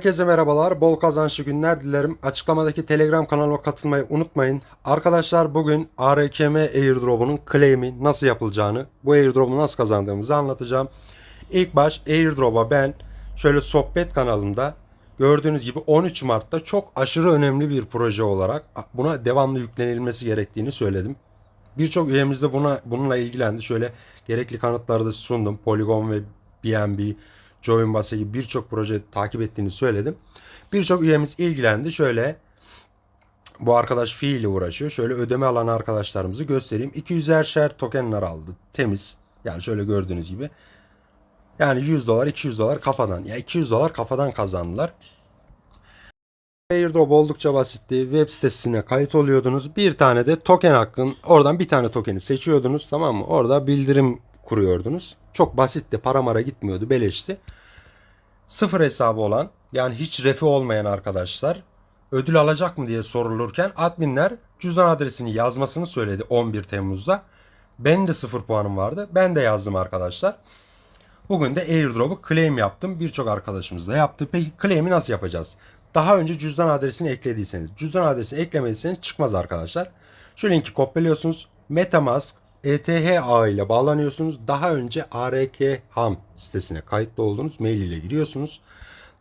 Herkese merhabalar, bol kazançlı günler dilerim. Açıklamadaki Telegram kanalıma katılmayı unutmayın. Arkadaşlar bugün ARKM airdrop'unun claim'i nasıl yapılacağını, bu airdrop'u nasıl kazandığımızı anlatacağım. İlk baş airdrop'a ben şöyle sohbet kanalımda gördüğünüz gibi 13 Mart'ta çok aşırı önemli bir proje olarak buna devamlı yüklenilmesi gerektiğini söyledim. Birçok üyemiz de buna, bununla ilgilendi. Şöyle gerekli kanıtları da sundum. Polygon ve BNB, Joinbase gibi birçok proje takip ettiğini söyledim. Birçok üyemiz ilgilendi. Şöyle bu arkadaş fiili uğraşıyor. Şöyle ödeme alan arkadaşlarımızı göstereyim. 200'er share tokenler aldı. Temiz. Yani şöyle gördüğünüz gibi. Yani 100 dolar 200 dolar kafadan. Ya 200 dolar kafadan kazandılar. Airdrop oldukça basitti. Web sitesine kayıt oluyordunuz. Bir tane de token hakkın oradan bir tane tokeni seçiyordunuz tamam mı? Orada bildirim kuruyordunuz. Çok basitti. Para mara gitmiyordu. Beleşti. Sıfır hesabı olan yani hiç refi olmayan arkadaşlar ödül alacak mı diye sorulurken adminler cüzdan adresini yazmasını söyledi 11 Temmuz'da. Ben de sıfır puanım vardı. Ben de yazdım arkadaşlar. Bugün de airdrop'u claim yaptım. Birçok arkadaşımız da yaptı. Peki claim'i nasıl yapacağız? Daha önce cüzdan adresini eklediyseniz, cüzdan adresini eklemediyseniz çıkmaz arkadaşlar. Şu linki kopyalıyorsunuz. Metamask ETH ağı ile bağlanıyorsunuz. Daha önce ARK Ham sitesine kayıtlı olduğunuz mail ile giriyorsunuz.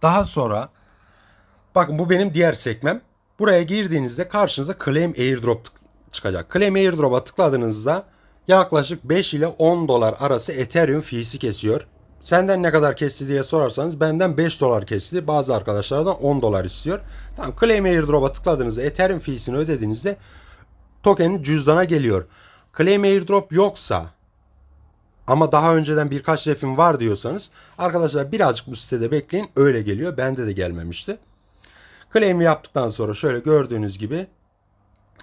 Daha sonra bakın bu benim diğer sekmem. Buraya girdiğinizde karşınıza Claim Airdrop çıkacak. Claim Airdrop'a tıkladığınızda yaklaşık 5 ile 10 dolar arası Ethereum fee'si kesiyor. Senden ne kadar kesti diye sorarsanız benden 5 dolar kesti. Bazı arkadaşlardan 10 dolar istiyor. Tamam Claim Airdrop'a tıkladığınızda Ethereum fee'sini ödediğinizde token cüzdana geliyor. Claim Airdrop yoksa ama daha önceden birkaç refim var diyorsanız arkadaşlar birazcık bu sitede bekleyin öyle geliyor. Bende de gelmemişti. Claim'i yaptıktan sonra şöyle gördüğünüz gibi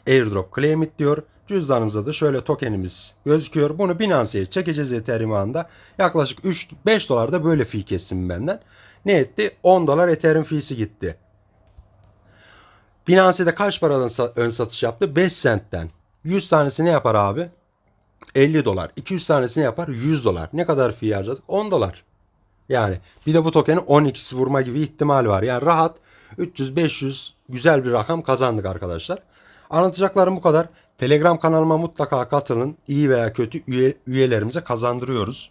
airdrop claim it diyor. Cüzdanımızda da şöyle tokenimiz gözüküyor. Bunu Binance'ye çekeceğiz Ethereum ağında. Yaklaşık 3-5 dolar da böyle fee kessin benden. Ne etti? 10 dolar Ethereum fee'si gitti. Binance'de kaç paradan ön satış yaptı? 5 centten. 100 tanesi ne yapar abi? 50 dolar. 200 tanesini yapar 100 dolar. Ne kadar fee harcadık? 10 dolar. Yani bir de bu tokenin 10x vurma gibi ihtimal var. Yani rahat 300-500 güzel bir rakam kazandık arkadaşlar. Anlatacaklarım bu kadar. Telegram kanalıma mutlaka katılın. İyi veya kötü üye, üyelerimize kazandırıyoruz.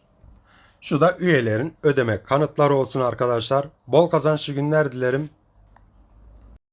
Şu da üyelerin ödeme kanıtları olsun arkadaşlar. Bol kazançlı günler dilerim.